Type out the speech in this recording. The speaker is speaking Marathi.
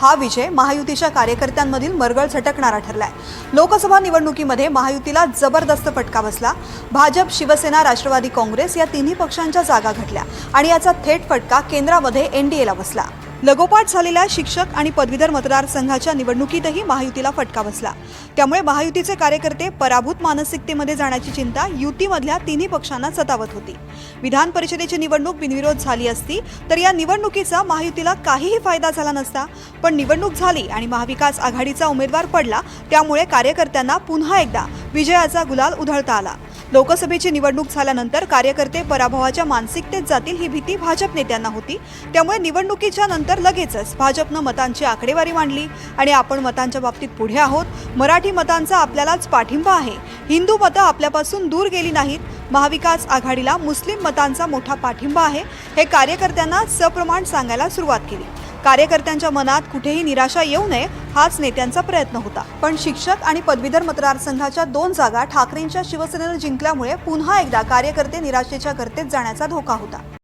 हा विजय महायुतीच्या कार्यकर्त्यांमधील मरगळ झटकणारा ठरलाय. लोकसभा निवडणुकीमध्ये महायुतीला जबरदस्त फटका बसला. भाजप शिवसेना राष्ट्रवादी काँग्रेस या तिन्ही पक्षांच्या जागा घटल्या आणि याचा थेट फटका केंद्रामध्ये एनडीएला बसला. लगोपाठ झालेल्या शिक्षक आणि पदवीधर मतदारसंघाच्या निवडणुकीतही महायुतीला फटका बसला. त्यामुळे महायुतीचे कार्यकर्ते पराभूत मानसिकतेमध्ये जाण्याची चिंता युतीमधल्या तिन्ही पक्षांना सतावत होती. विधान परिषदेची निवडणूक बिनविरोध झाली असती तर या निवडणुकीचा महायुतीला काहीही फायदा झाला नसता. पण निवडणूक झाली आणि महाविकास आघाडीचा उमेदवार पडला त्यामुळे कार्यकर्त्यांना पुन्हा एकदा विजयाचा गुलाल उधळता आला. लोकसभेची निवडणूक झाल्यानंतर कार्यकर्ते पराभवाच्या मानसिकतेत जातील ही भीती भाजप नेत्यांना होती. त्यामुळे निवडणुकीच्या नंतर लगेचच भाजपनं मतांची आकडेवारी मांडली आणि आपण मतांच्या बाबतीत पुढे आहोत. मराठी मतांचा आपल्यालाच पाठिंबा आहे. हिंदू मतं आपल्यापासून दूर गेली नाहीत. महाविकास आघाडीला मुस्लिम मतांचा मोठा पाठिंबा आहे. हे कार्यकर्त्यांना सप्रमाण सांगायला सुरुवात केली. कार्यकर्त्यांच्या मनात कुठेही निराशा येऊ नये हाच नेत्यांचा प्रयत्न होता. पण शिक्षक आणि पदवीधर मतदारसंघाच्या दोन जागा ठाकरेंच्या शिवसेनेनं जिंकल्यामुळे पुन्हा एकदा कार्यकर्ते निराशेच्या गर्तेत जाण्याचा धोका होता.